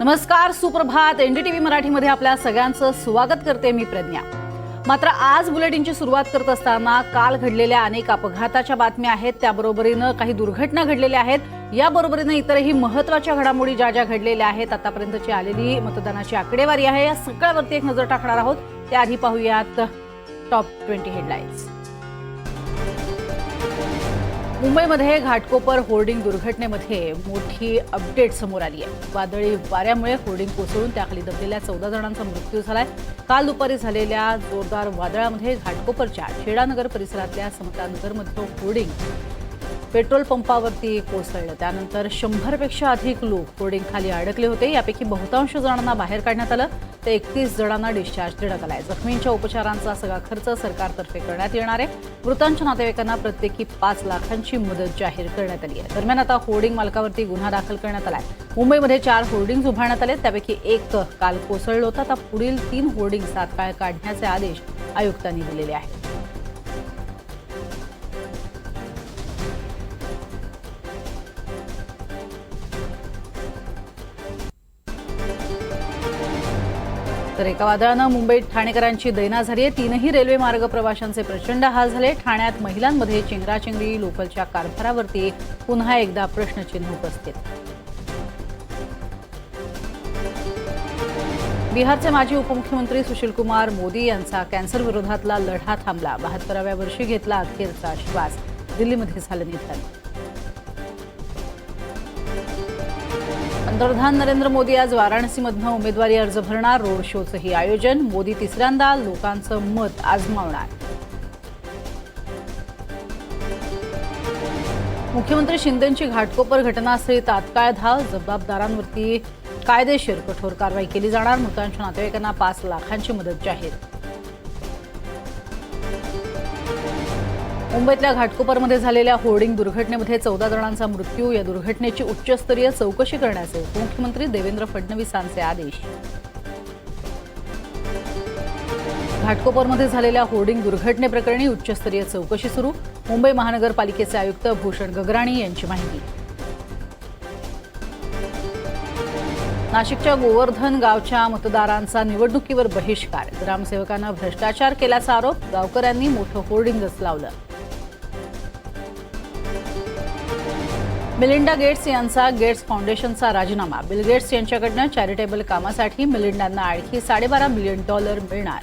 नमस्कार सुप्रभात. एनडीटीव्ही मराठीमध्ये आपल्या सगळ्यांचं स्वागत करते मी प्रज्ञा. मात्र आज बुलेटिनची सुरुवात करत असताना काल घडलेल्या अनेक अपघाताच्या बातम्या आहेत. त्याबरोबरीनं काही दुर्घटना घडलेल्या आहेत. याबरोबरीनं इतरही महत्त्वाच्या घडामोडी ज्या ज्या घडलेल्या आहेत आतापर्यंतची आलेली मतदानाची आकडेवारी आहे. या सगळ्यावरती एक नजर टाकणार आहोत. त्याआधी पाहूयात टॉप ट्वेंटी हेडलाईन्स मुंबईमध्ये घाटकोपर होर्डिंग दुर्घटनेमध्ये मोठी अपडेट समोर आली आहे. वादळी वाऱ्यामुळे होर्डिंग कोसळून त्याखाली दबलेल्या चौदा जणांचा मृत्यू झालाय. काल दुपारी झालेल्या जोरदार वादळामध्ये घाटकोपरच्या खेडानगर परिसरातल्या समतानगरमधलं होर्डिंग पेट्रोल पंपावरती कोसळलं. त्यानंतर शंभरपेक्षा अधिक लोक होर्डिंगखाली अडकले होते. यापैकी बहुतांश जणांना बाहेर काढण्यात आलं. तर एकतीस जणांना डिस्चार्ज देण्यात आला आहे जखमींच्या उपचारांचा सगळा खर्च सरकारतर्फे करण्यात येणार आहे. मृतांच्या नातेवाईकांना प्रत्येकी पाच लाखांची मदत जाहीर करण्यात आली आहे. दरम्यान आता होर्डिंग मालकावरती गुन्हा दाखल करण्यात आला आहे मुंबईमध्ये चार होर्डिंग्ज उभारण्यात आले. त्यापैकी एक काल कोसळलं होतं. आता पुढील तीन होर्डिंग तात्काळ काढण्याचे आदेश आयुक्तांनी दिलेले आहेत. तर एका वादळानं मुंबईत ठाणेकरांची दैना झाली आहे. तीनही रेल्वे मार्ग प्रवाशांचे प्रचंड हाल झाले. ठाण्यात महिलांमध्ये चेंगराचेंगरी लोकलच्या कारभारावरती पुन्हा एकदा प्रश्नचिन्ह उपस्थित. बिहारचे माजी उपमुख्यमंत्री सुशीलकुमार मोदी यांचा कॅन्सर विरोधातला लढा थांबला. बहात्तराव्या वर्षी घेतला अखेरचा श्वास. दिल्लीमध्ये झालं निधन. पंतप्रधान नरेंद्र मोदी आज वाराणसीमधनं उमेदवारी अर्ज भरणार. रोड शोचंही आयोजन. मोदी तिसऱ्यांदा लोकांचं मत आजमावणार. मुख्यमंत्री शिंदेंची घाटकोपर घटनास्थळी तात्काळ धाव. जबाबदारांवरती कायदेशीर कठोर कारवाई केली जाणार. मृतांच्या नातेवाईकांना पाच लाखांची मदत जाहीर मुंबईतल्या घाटकोपरमध्ये झालेल्या होर्डिंग दुर्घटनेमध्ये चौदा जणांचा मृत्यू. या दुर्घटनेची उच्चस्तरीय चौकशी करण्याचे उपमुख्यमंत्री देवेंद्र फडणवीसांचे आदेश. घाटकोपरमध्ये झालेल्या होर्डिंग दुर्घटनेप्रकरणी उच्चस्तरीय चौकशी सुरू. मुंबई महानगरपालिकेचे आयुक्त भूषण गगराणी यांची माहिती. नाशिकच्या गोवर्धन गावच्या मतदारांचा निवडणुकीवर बहिष्कार. ग्रामसेवकांना भ्रष्टाचार केल्याचा आरोप. गावकऱ्यांनी मोठं होर्डिंगच लावलं. मिलिंडा गेट्स यांचा गेट्स फाउंडेशनचा राजीनामा. बिल गेट्स यांच्याकडनं चॅरिटेबल कामासाठी मिलिंडांना आणखी साडेबारा मिलियन डॉलर मिळणार.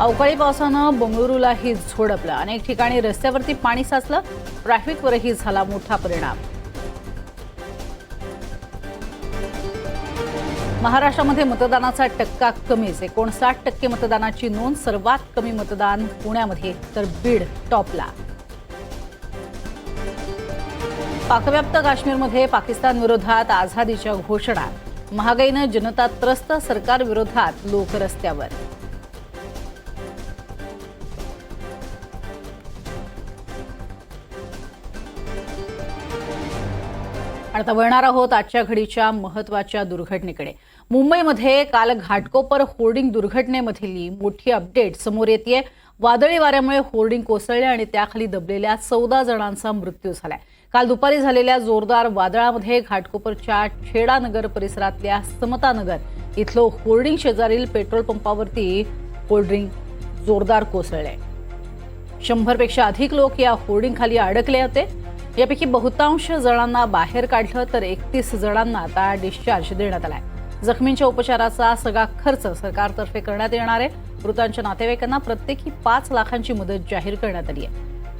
अवकाळी पावसानं बंगळुरूलाही झोडपलं. अनेक ठिकाणी रस्त्यावरती पाणी साचलं. ट्रॅफिकवरही झाला मोठा परिणाम. महाराष्ट्रामध्ये मतदानाचा टक्का कमीच एकोणसाठ टक्के मतदानाची नोंद सर्वात कमी मतदान पुण्यामध्ये तर बीड टॉपला. पाकव्याप्त काश्मीरमध्ये पाकिस्तान विरोधात आझादीच्या घोषणा. महागाईनं जनता त्रस्त सरकार विरोधात लोक रस्त्यावर आता वळणार आहोत आजच्या घडीच्या महत्त्वाच्या दुर्घटनेकडे. मुंबईमध्ये काल घाटकोपर होर्डिंग दुर्घटनेमधली मोठी अपडेट समोर येते वादळी वाऱ्यामुळे होर्डिंग कोसळले आणि त्याखाली दबलेल्या चौदा जणांचा मृत्यू झालाय. काल दुपारी झालेल्या जोरदार वादळामध्ये घाटकोपरच्या छेडानगर परिसरातल्या समतानगर इथलं होर्डिंग शेजारील पेट्रोल पंपावरती होर्डिंग जोरदार कोसळले शंभरपेक्षा अधिक लोक या होर्डिंग खाली अडकले होते. यापैकी बहुतांश जणांना बाहेर काढलं तर एकतीस जणांना आता डिस्चार्ज देण्यात आलाय. जखमींच्या उपचाराचा सगळा खर्च सरकारतर्फे करण्यात येणार आहे. मृतांच्या नातेवाईकांना प्रत्येकी पाच लाखांची मदत जाहीर करण्यात आली आहे.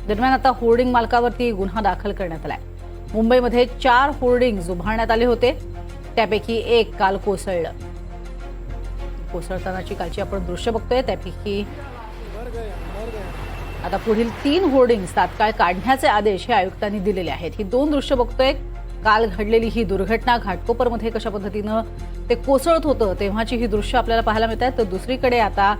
दरम्यान आता होर्डिंग मालकावरती गुन्हा दाखल करण्यात आलाय. मुंबईमध्ये चार होर्डिंग उभारण्यात आले होते. त्यापैकी एक काल कोसळलं. कोसळतानाची कालची आपण दृश्य बघतोय. त्यापैकी आता पुढील तीन होर्डिंग्स तात्काळ काढण्याचे आदेश हे आयुक्तांनी दिलेले आहेत. ही दोन दृश्य बघतोय. काल घडलेली ही दुर्घटना घाटकोपरमध्ये कशा पद्धतीनं ते कोसळत होतं तेव्हाची ही दृश्य आपल्याला पाहायला मिळत आहेत. तर दुसरीकडे आता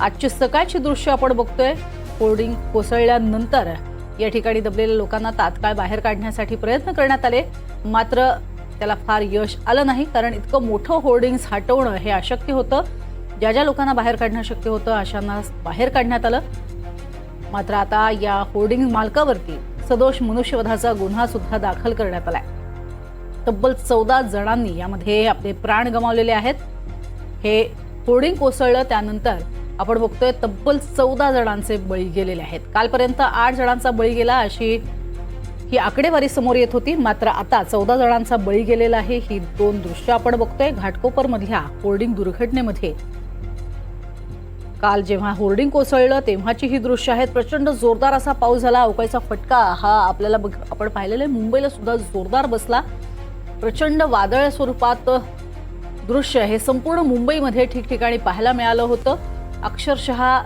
आजची सकाळची दृश्य आपण बघतोय. होर्डिंग कोसळल्यानंतर या ठिकाणी दबलेल्या लोकांना तात्काळ बाहेर काढण्यासाठी प्रयत्न करण्यात आले. मात्र त्याला फार यश आलं नाही कारण इतकं मोठं होर्डिंग्स हटवणं हे अशक्य होतं. ज्या ज्या लोकांना बाहेर काढणं शक्य होतं अशांना बाहेर काढण्यात आलं. मात्र आता या होर्डिंग मालकावरती सदोष मनुष्यवधाचा गुन्हा सुद्धा दाखल करण्यात आलाय. तब्बल चौदा जणांनी यामध्ये आपले प्राण गमावलेले आहेत. हे होर्डिंग कोसळलं त्यानंतर आपण बघतोय तब्बल चौदा जणांचे बळी गेलेले आहेत. कालपर्यंत आठ जणांचा बळी गेला अशी ही आकडेवारी समोर येत होती. मात्र आता चौदा जणांचा बळी गेलेला आहे ही दोन दृश्य आपण बघतोय. घाटकोपरमधल्या होर्डिंग दुर्घटनेमध्ये काल जेव्हा होर्डिंग कोसळलं तेव्हाची ही दृश्य आहेत. प्रचंड जोरदार असा पाऊस झाला अवकाळीचा फटका. हा आपल्याला बघ आपण पाहिलेला आहे. मुंबईला सुद्धा जोरदार बसला. प्रचंड वादळ स्वरूपात दृश्य हे संपूर्ण मुंबईमध्ये ठिकठिकाणी पाहायला मिळालं होतं. अक्षरशः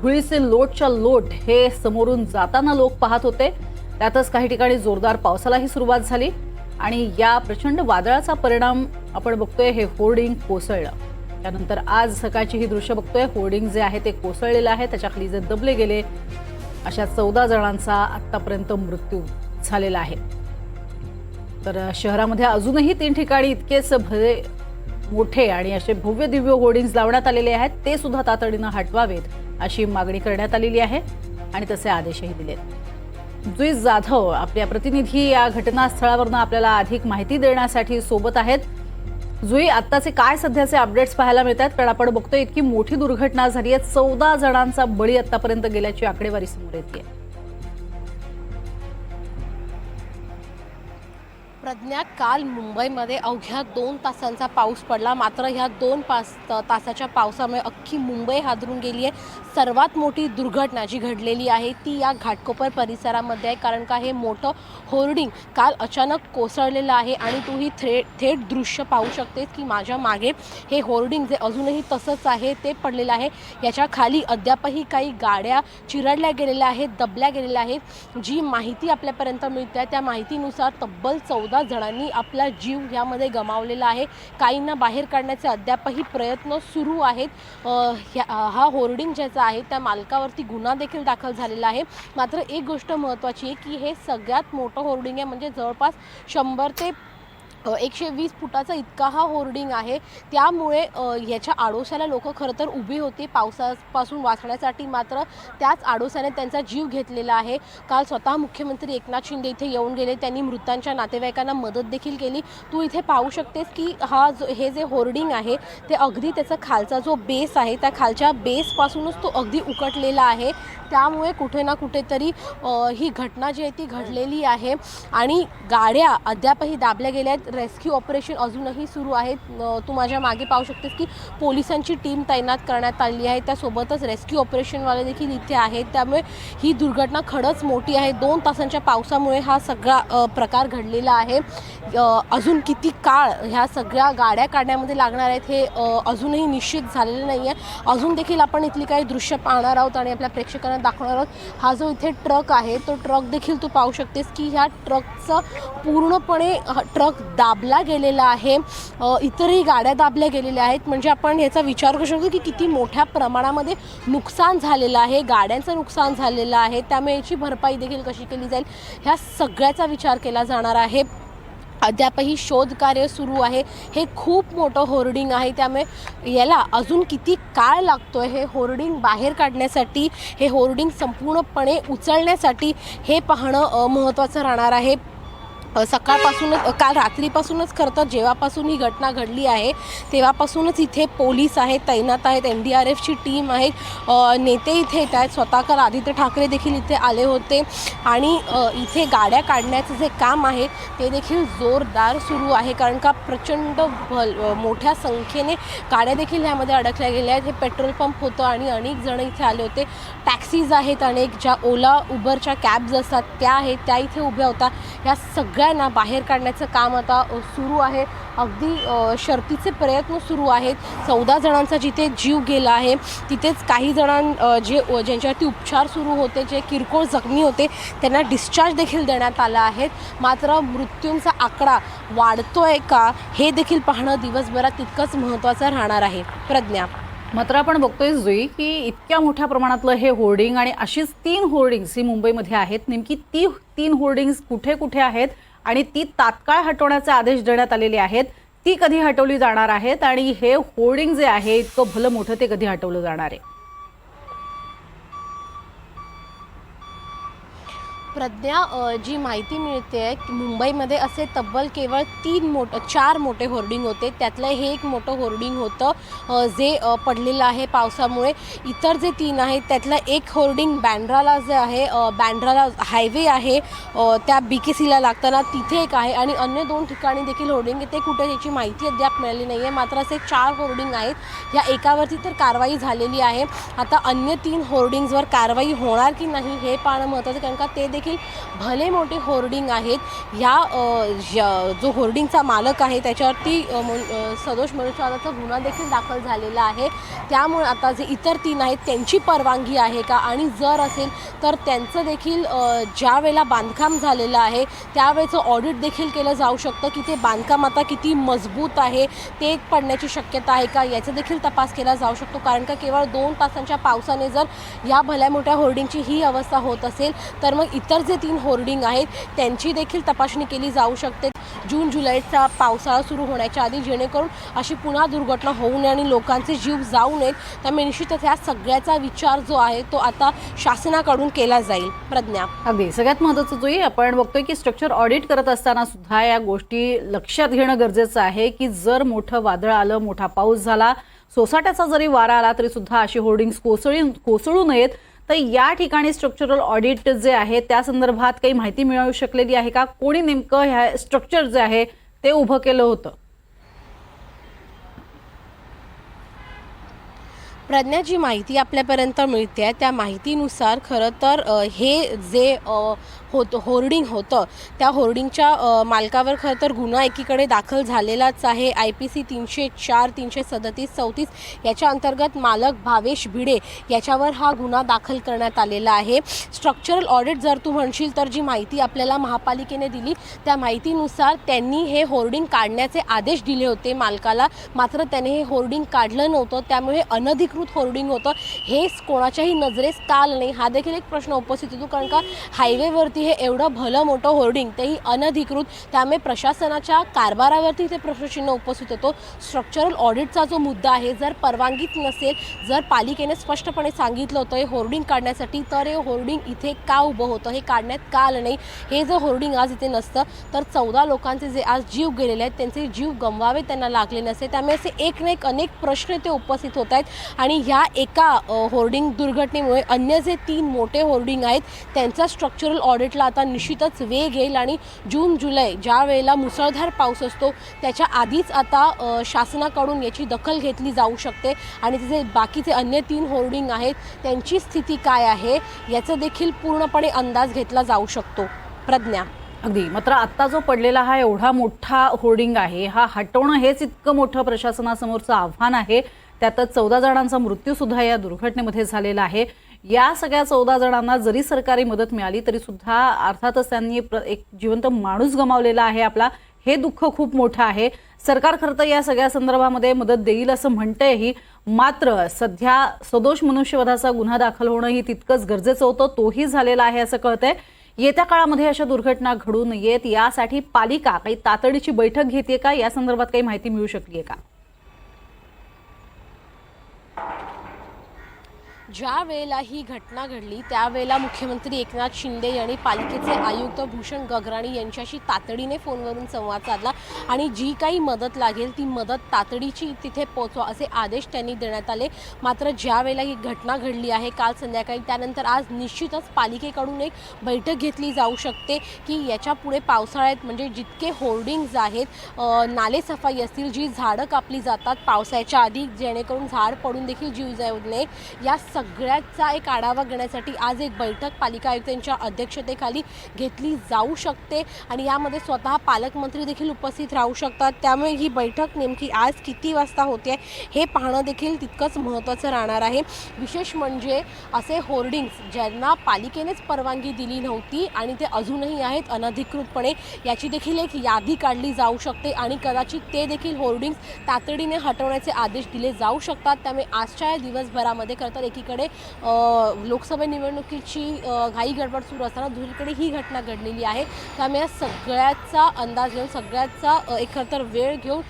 धुळीचे लोटच्या लोट हे समोरून जाताना लोक पाहत होते. त्यातच काही ठिकाणी जोरदार पावसालाही सुरुवात झाली. आणि या प्रचंड वादळाचा परिणाम आपण बघतोय हे होर्डिंग कोसळलं. त्यानंतर आज सकाळची ही दृश्य बघतोय. होर्डिंग जे आहे ते कोसळलेलं आहे. त्याच्याखाली जे दबले गेले अशा चौदा जणांचा आतापर्यंत मृत्यू झालेला आहे. तर शहरामध्ये अजूनही तीन ठिकाणी इतकेच भले मोठे आणि असे भव्य दिव्य होर्डिंग्ज लावण्यात आलेले आहेत. ते सुद्धा तातडीनं हटवावेत अशी मागणी करण्यात आलेली आहे आणि तसे आदेशही दिलेत. जुई जाधव आपल्या प्रतिनिधी या घटनास्थळावरनं आपल्याला अधिक माहिती देण्यासाठी सोबत आहेत. जुई आत्ताचे काय सध्याचे अपडेट्स पाहायला मिळतात? कारण आपण बघतोय इतकी मोठी दुर्घटना झाली आहे. चौदा जणांचा बळी आतापर्यंत गेल्याची आकडेवारी समोर येते. प्रज्ञा काल मुंबईमध्ये अवघ्या दोन तासांचा पाऊस पडला. मात्र ह्या दोन पास तासाच्या पावसामुळे अख्खी मुंबई हादरून गेली आहे. सर्वात मोठी दुर्घटना जी घडलेली आहे ती या घाटकोपर परिसरामध्ये आहे. कारण का हे मोठं होर्डिंग काल अचानक कोसळलेलं आहे आणि तू ही थ्रे थेट दृश्य पाहू शकतेस की माझ्या मागे हे होर्डिंग जे अजूनही तसंच आहे ते पडलेलं आहे. याच्या खाली अद्यापही काही गाड्या चिरडल्या गेलेल्या आहेत दबल्या गेलेल्या आहेत. जी माहिती आपल्यापर्यंत मिळते आहे त्या माहितीनुसार तब्बल चौदा जणांनी आपला जीव यामध्ये गमावलेला आहे. काहींना बाहेर काढण्याचे अद्यापही प्रयत्न सुरू आहेत. ह्या- हा होर्डिंग ज्याचा आहे त्या मालकावरती गुन्हा देखील दाखल झालेला आहे. मात्र एक गोष्ट महत्त्वाची आहे की हे सगळ्यात मोठं होर्डिंग आहे. म्हणजे जवळपास शंभर ते एकशे वीस फुटाचा इतका हा होर्डिंग आहे. त्यामुळे याच्या आडोशाला लोक खरं तर उभी होती. पावसापासून वाचण्यासाठी मात्र त्याच आडोशाने त्यांचा जीव घेतलेला आहे. काल स्वतः मुख्यमंत्री एकनाथ शिंदे इथे येऊन गेले. त्यांनी मृतांच्या नातेवाईकांना मदत देखील केली. तू इथे पाहू शकतेस की हा जो हे जे होर्डिंग आहे ते अगदी त्याचा खालचा जो बेस आहे त्या खालच्या बेसपासूनच तो अगदी उकटलेला आहे. त्यामुळे कुठे ना कुठेतरी ही घटना जी आहे ती घडलेली आहे. आणि गाड्या अद्यापही दाबल्या गेल्या आहेत. रेस्क्यू ऑपरेशन अजूनही सुरू आहे तू माझ्या मागे पाहू शकतेस की पोलिसांची टीम तैनात करण्यात आली आहे. त्यासोबतच रेस्क्यू ऑपरेशनवाले देखील इथे आहेत. त्यामुळे ही दुर्घटना खरंच मोठी आहे. दोन तासांच्या पावसामुळे हा सगळा प्रकार घडलेला आहे. अजून किती काळ ह्या सगळ्या गाड्या काढण्यामध्ये लागणार आहेत हे अजूनही निश्चित झालेलं नाही आहे अजून देखील आपण इथली काही दृश्य पाहणार आहोत आणि आपल्या प्रेक्षकांना दाखवणार आहोत. हा जो इथे ट्रक आहे तो ट्रक देखील तू पाहू शकतेस की ह्या ट्रकचं पूर्णपणे हा ट्रक दाबला गेलेला आहे. इतरही गाड्या दाबल्या गेलेल्या आहेत. म्हणजे आपण याचा विचार करू शकतो की किती मोठ्या प्रमाणामध्ये नुकसान झालेलं आहे. गाड्यांचं नुकसान झालेलं आहे. त्यामुळे याची भरपाई देखील कशी केली जाईल ह्या सगळ्याचा विचार केला जाणार आहे. अद्यापही शोधकार्य सुरू आहे. हे खूप मोठं होर्डिंग आहे. त्यामुळे याला अजून किती काळ लागतो आहे हे होर्डिंग बाहेर काढण्यासाठी हे होर्डिंग संपूर्णपणे उचलण्यासाठी हे पाहणं महत्त्वाचं राहणार आहे. सकाळपासूनच काल रात्रीपासूनच खरं तर जेव्हापासून ही घटना घडली आहे तेव्हापासूनच इथे पोलीस आहेत तैनात आहेत एन डी आर एफची टीम आहे. नेते इथे येत आहेत. स्वतः काल आदित्य ठाकरे देखील इथे आले होते. आणि इथे गाड्या काढण्याचं जे काम आहे ते देखील जोरदार सुरू आहे. कारण का प्रचंड भल मोठ्या संख्येने गाड्या देखील ह्यामध्ये अडकल्या गेल्या आहेत. हे पेट्रोल पंप होतं आणि अनेक जण इथे आले होते. टॅक्सीज आहेत अनेक ज्या ओला उबरच्या कॅब्स असतात त्या आहेत त्या इथे उभ्या होता. ह्या सगळ्या सगळ्यांना बाहेर काढण्याचं काम आता सुरू आहे. अगदी शर्तीचे प्रयत्न सुरू आहेत. चौदा जणांचा जिथे जीव गेला आहे तिथेच काही जणां जे ज्यांच्यावरती उपचार सुरू होते जे किरकोळ जखमी होते त्यांना डिस्चार्ज देखील देण्यात आला आहे. मात्र मृत्यूंचा आकडा वाढतो आहे का हे देखील पाहणं दिवसभरात तितकंच महत्त्वाचं राहणार आहे. प्रज्ञा. मात्र आपण बघतोय जुई की इतक्या मोठ्या प्रमाणातलं हे होर्डिंग आणि अशीच तीन होर्डिंग्स ही मुंबईमध्ये आहेत. नेमकी ती तीन होर्डिंग्स कुठे कुठे आहेत आणि ती तात्काळ हटवण्याचे आदेश देण्यात आलेले आहेत. ती कधी हटवली जाणार आहेत आणि हे होर्डिंग जे आहे इतकं भलं मोठं ते कधी हटवलं जाणार आहे? प्रज्ञा जी माहिती मिळते आहे की मुंबईमध्ये असे तब्बल केवळ तीन मोठ चार मोठे होर्डिंग होते. त्यातलं हे एक मोठं होर्डिंग होतं जे पडलेलं आहे पावसामुळे. इतर जे तीन आहेत त्यातलं एक होर्डिंग बँड्राला जे आहे बँड्राला हायवे आहे त्या बी के सीला लागताना तिथे एक आहे आणि अन्य दोन ठिकाणी देखील होर्डिंग ते कुठे त्याची माहिती अद्याप मिळाली नाही आहे. मात्र असे चार होर्डिंग आहेत. या एकावरती तर कारवाई झालेली आहे. आता अन्य तीन होर्डिंग्जवर कारवाई होणार की नाही हे पाहणं महत्त्वाचं कारण का ते देखील देखील भले मोठे होर्डिंग आहेत. ह्या जो होर्डिंगचा मालक आहे त्याच्यावरती सदोष मनुष्यवादाचा गुन्हा देखील दाखल झालेला आहे. त्यामुळे आता जे इतर तीन आहेत त्यांची परवानगी आहे का? आणि जर असेल तर त्यांचं देखील ज्या वेळेला बांधकाम झालेलं आहे त्यावेळेचं ऑडिट देखील केलं जाऊ शकतं की ते बांधकाम आता किती मजबूत आहे ते पडण्याची शक्यता आहे का? याचा देखील तपास केला जाऊ शकतो. कारण का केवळ दोन तासांच्या पावसाने जर या भल्या मोठ्या होर्डिंगची ही अवस्था होत असेल तर मग इतर जे तीन होर्डिंग आहेत त्यांची देखील तपासणी केली जाऊ शकते. जून जुलैचा पावसाळा सुरू होण्याच्या आधी जेणेकरून अशी पुन्हा दुर्घटना होऊ नये आणि लोकांचे जीव जाऊ नयेत त्यामुळे निश्चितच ह्या सगळ्याचा विचार जो आहे तो आता शासनाकडून केला जाईल. प्रज्ञा. अगदी. सगळ्यात महत्वाचं जो आपण बघतोय की स्ट्रक्चर ऑडिट करत असताना सुद्धा या गोष्टी लक्षात घेणं गरजेचं आहे की जर मोठं वादळ आलं मोठा पाऊस झाला सोसाट्याचा जरी वारा आला तरी सुद्धा अशी होर्डिंग्स कोसळी कोसळू नयेत. तर या ठिकाणी स्ट्रक्चरल ऑडिट जे आहे त्या संदर्भात काही माहिती मिळवू शकलेली आहे का? कोणी नेमकं ह्या स्ट्रक्चर जे आहे ते उभं केलं होतं? प्रज्ञा जी माहिती आपल्यापर्यंत मिळते आहे त्या माहितीनुसार खरं तर हे जे होत होर्डिंग होतं. त्या होर्डिंगच्या मालकावर खरं तर गुन्हा एकीकडे दाखल झालेलाच आहे. आय पी सी तीनशे चार तीनशे सदतीस चौतीस याच्या अंतर्गत मालक भावेश भिडे याच्यावर हा गुन्हा दाखल करण्यात आलेला आहे. स्ट्रक्चरल ऑडिट जर तू म्हणशील तर जी माहिती आपल्याला महापालिकेने दिली त्या माहितीनुसार त्यांनी हे होर्डिंग काढण्याचे आदेश दिले होते मालकाला. मात्र त्याने हे होर्डिंग काढलं नव्हतं त्यामुळे अनधिकृत होर्डिंग होतं. हेच कोणाच्याही नजरेस काल नाही. हा देखील एक प्रश्न उपस्थित होतो कारण का हायवेवरती हे एवढं भलं मोठं होर्डिंग तेही अनधिकृत. त्यामुळे प्रशासनाच्या कारभारावरती ते प्रश्नचिन्ह उपस्थित होतो. स्ट्रक्चरल ऑडिटचा जो मुद्दा आहे जर परवानगीत नसेल जर पालिकेने स्पष्टपणे सांगितलं होतं हे होर्डिंग काढण्यासाठी तर हे होर्डिंग इथे का उभं होतं हे काढण्यात का आलं नाही. हे जर होर्डिंग आज इथे नसतं तर चौदा लोकांचे जे आज जीव गेलेले आहेत त्यांचे जीव गमवावे त्यांना लागले नसते. त्यामुळे असे एक ना एक अनेक प्रश्न ते उपस्थित होत आहेत. आणि ह्या एका होर्डिंग दुर्घटनेमुळे अन्य जे तीन मोठे होर्डिंग आहेत त्यांचा स्ट्रक्चरल ऑडिट ऑडिटला आता निश्चितच वेग येईल आणि जून जुलै ज्या वेळेला मुसळधार पाऊस असतो त्याच्या आधीच आता शासनाकडून याची दखल घेतली जाऊ शकते. आणि जे बाकीचे अन्य तीन होर्डिंग आहेत त्यांची स्थिती काय आहे याचा देखील पूर्णपणे अंदाज घेतला जाऊ शकतो. प्रज्ञा. अगदी. मात्र आत्ता जो पडलेला हा एवढा मोठा होर्डिंग आहे हा हटवणं हेच इतकं मोठं प्रशासनासमोरचं आव्हान आहे. त्यातच चौदा जणांचा मृत्यूसुद्धा या दुर्घटनेमध्ये झालेला आहे. या सगळ्या चौदा जणांना जरी सरकारी मदत मिळाली तरी सुद्धा अर्थातच त्यांनी प्र- एक जिवंत माणूस गमावलेला आहे आपला. हे दुःख खूप मोठं आहे. सरकार खरं तर या सगळ्या संदर्भामध्ये मदत देईल असं म्हणतंयही मात्र सध्या सदोष मनुष्यवधाचा गुन्हा दाखल होणं ही तितकंच गरजेचं होतं. तोही झालेला आहे असं कळतंय. येत्या काळामध्ये अशा दुर्घटना घडू नयेत. यासाठी पालिका काही तातडीची बैठक घेते का? या संदर्भात काही माहिती मिळू शकली का? ज्या वेळेला ही घटना घडली त्यावेळेला मुख्यमंत्री एकनाथ शिंदे यांनी पालिकेचे आयुक्त भूषण गगराणी यांच्याशी तातडीने फोनवरून संवाद साधला आणि जी काही मदत लागेल ती मदत तातडीची तिथे पोचवा असे आदेश त्यांनी देण्यात आले. मात्र ज्या वेळेला ही घटना घडली आहे काल संध्याकाळी त्यानंतर आज निश्चितच पालिकेकडून एक बैठक घेतली जाऊ शकते की याच्यापुढे पावसाळ्यात म्हणजे जितके होर्डिंग्ज आहेत नाले सफाई असतील जी झाडं कापली जातात पावसाळ्याच्या आधी जेणेकरून झाड पडून देखील जीव जाऊ नये या सग सगळ्याचा एक आढावा घेण्यासाठी आज एक बैठक पालिका आयुक्तांच्या अध्यक्षतेखाली घेतली जाऊ शकते आणि यामध्ये स्वतः पालकमंत्री देखील उपस्थित राहू शकतात. त्यामुळे ही बैठक नेमकी आज किती वाजता होते हे पाहणं देखील तितकंच महत्त्वाचं राहणार आहे. विशेष म्हणजे असे होर्डिंग्स ज्यांना पालिकेनेच परवानगी दिली नव्हती आणि ते अजूनही आहेत अनधिकृतपणे याची देखील एक यादी काढली जाऊ शकते आणि कदाचित ते देखील होर्डिंग्स तातडीने हटवण्याचे आदेश दिले जाऊ शकतात. त्यामुळे आजच्या या दिवसभरामध्ये खरं तर एकीकडे दुसरीकडे लोकसभा निवडणुकीची घाई गडबड सुरू असताना दुसरीकडे ही घटना घडलेली आहे. त्यामुळे या सगळ्याचा अंदाज घेऊन सगळ्याचा अ, वेळ घेऊन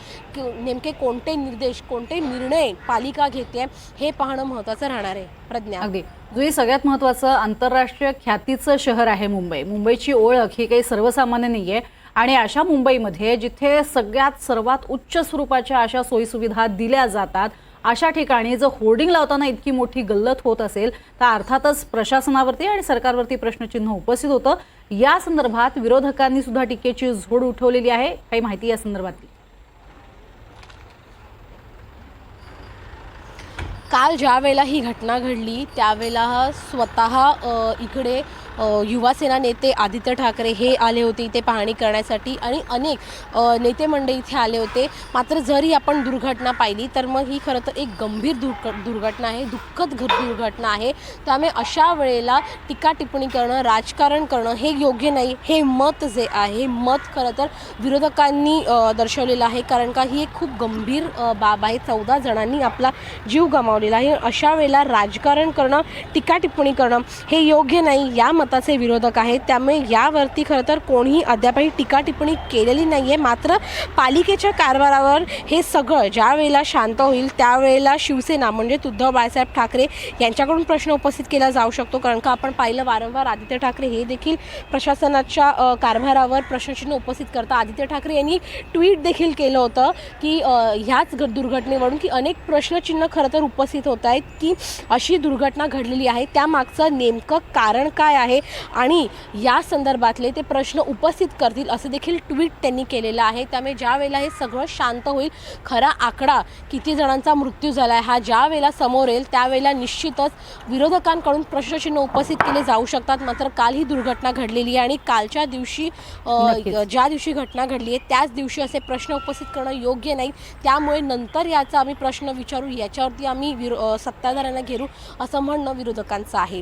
नेमके कोणते निर्देश कोणते निर्णय पालिका घेते हे पाहणं महत्त्वाचं राहणार आहे. प्रज्ञा. अगदी. जुई सगळ्यात महत्वाचं आंतरराष्ट्रीय ख्यातीचं शहर आहे मुंबई. मुंबईची ओळख ही काही सर्वसामान्य नाही आहे. आणि अशा मुंबईमध्ये जिथे सगळ्यात सर्वात उच्च स्वरूपाच्या अशा सोयीसुविधा दिल्या जातात अशा ठिकाणी जर होर्डिंग लावताना इतकी मोठी गल्लत होत असेल तर अर्थातच प्रशासनावरती आणि सरकारवरती प्रश्नचिन्ह उपस्थित होतं. या संदर्भात विरोधकांनी सुद्धा टीकेची झोड उठवलेली आहे. काही माहिती या संदर्भातली. काल ज्या वेळेला ही घटना घडली त्यावेळेला स्वतः इकडे युवासेना नेते आदित्य ठाकरे हे आले होते इथे पाहणी करण्यासाठी आणि अनेक नेते मंडळी इथे आले होते. मात्र जरी आपण दुर्घटना पाहिली तर मग ही खरं तर एक गंभीर दुर्घ दुर्घटना आहे दुःखद घ दुर्घटना आहे. त्यामुळे अशा वेळेला टीका टिप्पणी करणं राजकारण करणं हे योग्य नाही. हे मत जे आहे हे मत खरं तर विरोधकांनी दर्शवलेलं आहे. कारण का ही एक खूप गंभीर बाब आहे. चौदा जणांनी आपला जीव गमावलेला आहे. अशा वेळेला राजकारण करणं टीका टिप्पणी करणं हे योग्य नाही. या मताचे विरोधक आहेत. त्यामुळे यावरती खरं तर कोणीही अद्यापही टीका टिप्पणी केलेली नाही आहे मात्र पालिकेच्या कारभारावर हे सगळं ज्या वेळेला शांत होईल त्यावेळेला शिवसेना म्हणजे उद्धव बाळासाहेब ठाकरे यांच्याकडून प्रश्न उपस्थित केला जाऊ शकतो. कारण का आपण पाहिलं वारंवार आदित्य ठाकरे हे देखील प्रशासनाच्या कारभारावर प्रश्नचिन्ह उपस्थित करता. आदित्य ठाकरे यांनी ट्विट देखील केलं होतं की ह्याच दुर्घटनेवरून की अनेक प्रश्नचिन्ह खरं तर उपस्थित होत आहेत की अशी दुर्घटना घडलेली आहे. त्यामागचं नेमकं कारण काय आहे? आणि या संदर्भातले ते प्रश्न उपस्थित करतील असं देखील ट्विट त्यांनी केलेलं आहे. त्यामुळे ज्या वेळेला हे सगळं शांत होईल खरा आकडा किती जणांचा मृत्यू झाला आहे हा ज्या वेळेला समोर येईल त्यावेळेला निश्चितच विरोधकांकडून प्रश्नचिन्ह उपस्थित केले जाऊ शकतात. मात्र काल ही दुर्घटना घडलेली आहे आणि कालच्या दिवशी. ज्या दिवशी घटना घडली आहे त्याच दिवशी असे प्रश्न उपस्थित करणं योग्य नाही. त्यामुळे नंतर याचा आम्ही प्रश्न विचारू याच्यावरती आम्ही विरो सत्ताधाऱ्यांना घेरू असं म्हणणं विरोधकांचं आहे.